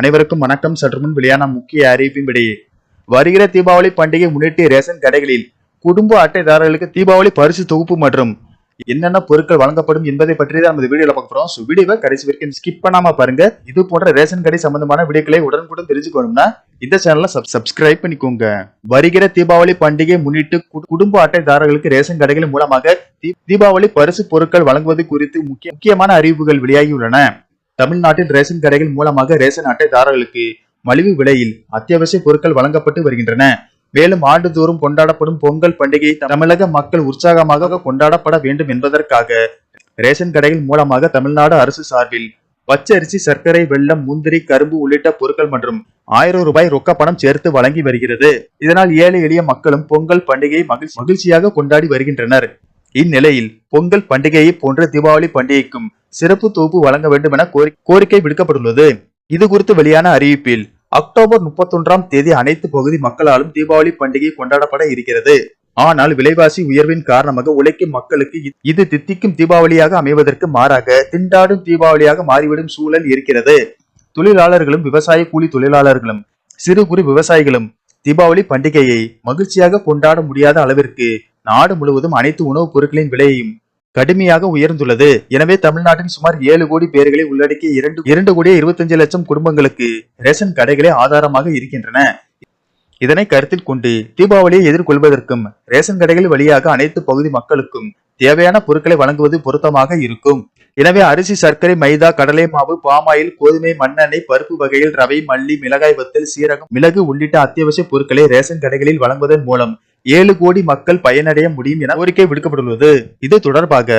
அனைவருக்கும் வணக்கம். சற்று முன் வெளியான முக்கிய அறிவிப்பின்படியே வருகிற தீபாவளி பண்டிகை முன்னிட்டு ரேஷன் கடைகளில் குடும்ப அட்டைதாரர்களுக்கு தீபாவளி பரிசு தொகுப்பு மற்றும் என்னென்ன பொருட்கள் வழங்கப்படும் என்பதை பற்றி தான் நம்ம வீடியோல பார்க்க போறோம். ஸோ வீடியோவை கடைசி வரைக்கும் ஸ்கிப் பண்ணாம பாருங்க. இது போன்ற ரேஷன் கடை சம்பந்தமான வீடியோக்களை உடனுக்குடன் தெரிஞ்சுக்கணும்னா இந்த சேனலை சப்ஸ்கிரைப் பண்ணிக்கோங்க. வருகிற தீபாவளி பண்டிகை முன்னிட்டு குடும்ப அட்டைதாரர்களுக்கு ரேஷன் கடைகள் மூலமாக தீபாவளி பரிசு பொருட்கள் வழங்குவது குறித்து முக்கிய முக்கியமான அறிவிப்புகள் வெளியாகியுள்ளன. தமிழ்நாட்டில் ரேஷன் கடைகள் மூலமாக ரேஷன் அட்டைதாரர்களுக்கு மலிவு விலையில் அத்தியாவசிய பொருட்கள் வழங்கப்பட்டு வருகின்றன. மேலும் ஆண்டுதோறும் கொண்டாடப்படும் பொங்கல் பண்டிகை தமிழக மக்கள் உற்சாகமாக கொண்டாடப்பட வேண்டும் என்பதற்காக ரேஷன் கடைகள் மூலமாக தமிழ்நாடு அரசு சார்பில் பச்சரிசி சர்க்கரை வெள்ளம் முந்திரி கரும்பு உள்ளிட்ட பொருட்கள் மற்றும் ஆயிரம் ரூபாய் ரொக்க பணம் சேர்த்து வழங்கி வருகிறது. இதனால் ஏழை எளிய மக்களும் பொங்கல் பண்டிகையை மகிழ்- மகிழ்ச்சியாக கொண்டாடி வருகின்றனர். இந்நிலையில் பொங்கல் பண்டிகையை போன்ற தீபாவளி பண்டிகைக்கும் சிறப்பு தொகுப்பு வழங்க வேண்டும் என கோரி- கோரிக்கை விடுக்கப்பட்டுள்ளது. இது குறித்து வெளியான அறிவிப்பில் அக்டோபர் முப்பத்தொன்றாம் தேதி அனைத்து பகுதி மக்களாலும் தீபாவளி பண்டிகை கொண்டாடப்பட இருக்கிறது. ஆனால் விலைவாசி உயர்வின் காரணமாக உழைக்கும் மக்களுக்கு இது தித்திக்கும் தீபாவளியாக அமைவதற்கு மாறாக திண்டாடும் தீபாவளியாக மாறிவிடும் சூழல் இருக்கிறது. தொழிலாளர்களும் விவசாய கூலி தொழிலாளர்களும் சிறு குறு விவசாயிகளும் தீபாவளி பண்டிகையை மகிழ்ச்சியாக கொண்டாட முடியாத அளவிற்கு நாடு முழுவதும் அனைத்து உணவுப் பொருட்களின் விலையையும் கடுமையாக உயர்ந்துள்ளது. எனவே தமிழ்நாட்டின் சுமார் ஏழு கோடி பேர்களை உள்ளடக்கிய இரண்டு இரண்டு கோடியே இருபத்தஞ்சு லட்சம் குடும்பங்களுக்கு ரேஷன் கடைகளே ஆதாரமாக இருக்கின்றன. இதனை கருத்தில் கொண்டு தீபாவளியை எதிர்கொள்வதற்கும் ரேஷன் கடைகள் வழியாக அனைத்து பகுதி மக்களுக்கும் தேவையான பொருட்களை வழங்குவது பொருத்தமாக இருக்கும். எனவே அரிசி சர்க்கரை மைதா கடலை மாவு பாமாயில் கோதுமை மண்ணெண்ணெய் பருப்பு வகையில் ரவை மல்லி மிளகாய் வத்தல் சீரகம் மிளகு உள்ளிட்ட அத்தியாவசிய பொருட்களை ரேஷன் கடைகளில் வழங்குவதன் மூலம் ஏழு கோடி மக்கள் பயனடைய முடியும் என கோரிக்கை விடுக்கப்பட்டுள்ளது. இது தொடர்பாக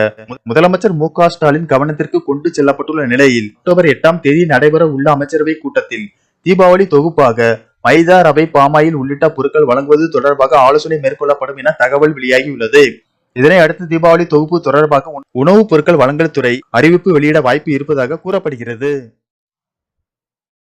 முதலமைச்சர் மு ஸ்டாலின் கவனத்திற்கு கொண்டு செல்லப்பட்டுள்ள நிலையில் அக்டோபர் எட்டாம் தேதி நடைபெற உள்ள அமைச்சரவை கூட்டத்தில் தீபாவளி தொகுப்பாக மைதா ரவை பாமாயில் உள்ளிட்ட பொருட்கள் வழங்குவது தொடர்பாக ஆலோசனை மேற்கொள்ளப்படும் என தகவல் வெளியாகியுள்ளது. இதனை அடுத்து தீபாவளி தொகுப்பு தொடர்பாக உணவுப் பொருட்கள் வழங்கல் துறை அறிவிப்பு வெளியிட வாய்ப்பு இருப்பதாக கூறப்படுகிறது.